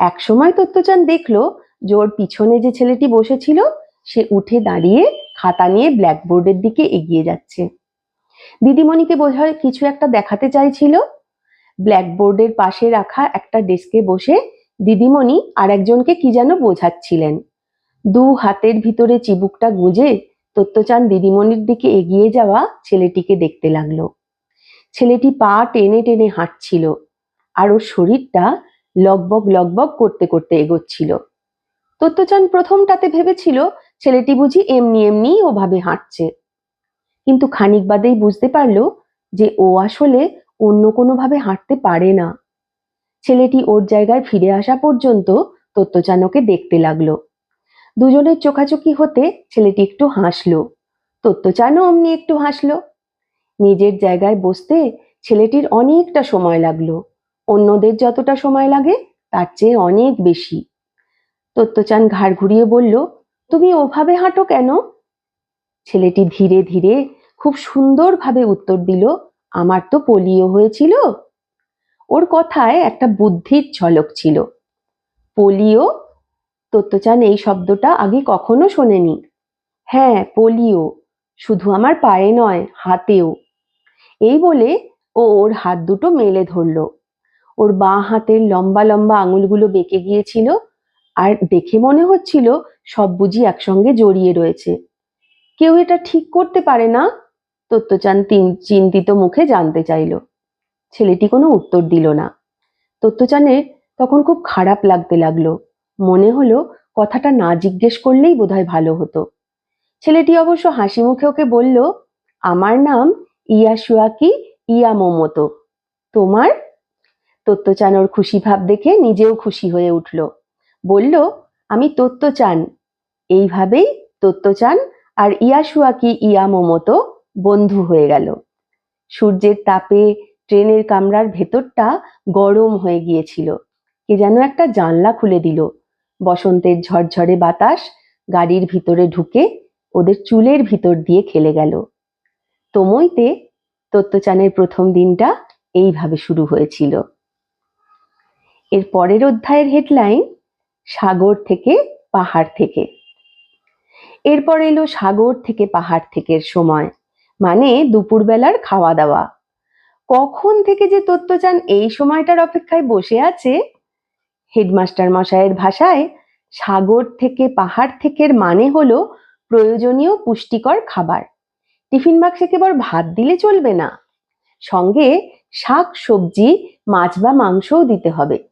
একসময় তত্ত্বচান দেখল যে ওর পিছনে যে ছেলেটি বসেছিল, সে উঠে দাঁড়িয়ে খাতা নিয়ে ব্ল্যাকবোর্ডের দিকে এগিয়ে যাচ্ছে। দিদিমণিকে বোঝায় কিছু একটা দেখাতে চাইছিল। ব্ল্যাকবোর্ডের পাশে রাখা একটা ডেস্কে বসে দিদিমণি আর একজনকে কি যেন বোঝাচ্ছিলেন। দু হাতের ভিতরে চিবুকটা গুঁজে তত্ত্বচান দিদিমণির দিকে এগিয়ে যাওয়া ছেলেটিকে দেখতে লাগল। ছেলেটি পা টেনে টেনে হাঁটছিল আর ওর শরীরটা লগবগ লগবগ করতে করতে এগোচ্ছিল। তত্ত্বচান প্রথমটাতে ভেবেছিল, ছেলেটি বুঝি এমনি এমনি ওভাবে হাঁটছে। কিন্তু খানিক বাদেই বুঝতে পারল যে ও আসলে অন্য কোনোভাবে হাঁটতে পারে না। ছেলেটি ওর জায়গায় ফিরে আসা পর্যন্ত তত্ত্বচানকে দেখতে লাগল। দুজনের চোখাচোখি হতে ছেলেটি একটু হাসলো। তত্ত্বচানও অমনি একটু হাসলো। নিজের জায়গায় বসতে ছেলেটির অনেকটা সময় লাগল। অন্যদের যতটা সময় লাগে, তার চেয়ে অনেক বেশি। তত্ত্বচান ঘাড় ঘুরিয়ে বলল, তুমি ওভাবে হাঁটো কেন? ছেলেটি ধীরে ধীরে খুব সুন্দরভাবে উত্তর দিল, আমার তো পোলিও হয়েছিল। ওর কথায় একটা বুদ্ধির ঝলক ছিল। পোলিও? তত্ত্বচান এই শব্দটা আগে কখনো শোনেনি। হ্যাঁ পোলিও। শুধু আমার পায়ে নয়, হাতেও। এই বলে ও ওর হাত দুটো মেলে ধরলো। ওর বাঁ হাতের লম্বা লম্বা আঙুলগুলো বেঁকে গিয়েছিল আর দেখে মনে হচ্ছিল সব বুঝি একসঙ্গে জড়িয়ে রয়েছে। কেউ এটা ঠিক করতে পারে না, তত্ত্বচান চিন্তিত মুখে জানতে চাইল। ছেলেটি কোনো উত্তর দিল না। তত্ত্বচানের তখন খুব খারাপ লাগতে লাগল। মনে হলো কথাটা না জিজ্ঞেস করলেই বোধহয় ভালো হতো। ছেলেটি অবশ্য হাসি মুখে ওকে বলল, আমার নাম ইয়াসুয়াকি ইয়ামোমোতো। তোমার তত্ত্বচান ওর খুশি ভাব দেখে নিজেও খুশি হয়ে উঠল। বলল, আমি তত্ত্বচান। এইভাবেই তত্ত্বচান আর ইয়াসুয়াকি ইয়ামোমোতো বন্ধু হয়ে গেল। সূর্যের তাপে ট্রেনের কামরার ভেতরটা গরম হয়ে গিয়েছিল। কে যেন একটা জানলা খুলে দিল। বসন্তের ঝরঝরে বাতাস গাড়ির ভিতরে ঢুকে ওদের চুলের ভিতর দিয়ে খেলে গেল। তোমইতে তত্ত্বচানের প্রথম দিনটা এইভাবে শুরু হয়েছিল। এর পরের অধ্যায়ের হেডলাইন সাগর থেকে পাহাড় থেকে। এরপর এলো সাগর থেকে পাহাড় থেকে সময় মানে দুপুরবেলার খাওয়া দাওয়া কখন থেকে যে তত্ত্বচান এই সময়টার অপেক্ষায় বসে আছে হেডমাস্টার মশাইয়ের ভাষায় সাগর থেকে পাহাড় থেকের মানে হলো প্রয়োজনীয় পুষ্টিকর খাবার। টিফিন বাক্সে কেবল ভাত দিলে চলবে না? সঙ্গে শাক, সবজি, মাছ বা মাংসও দিতে হবে।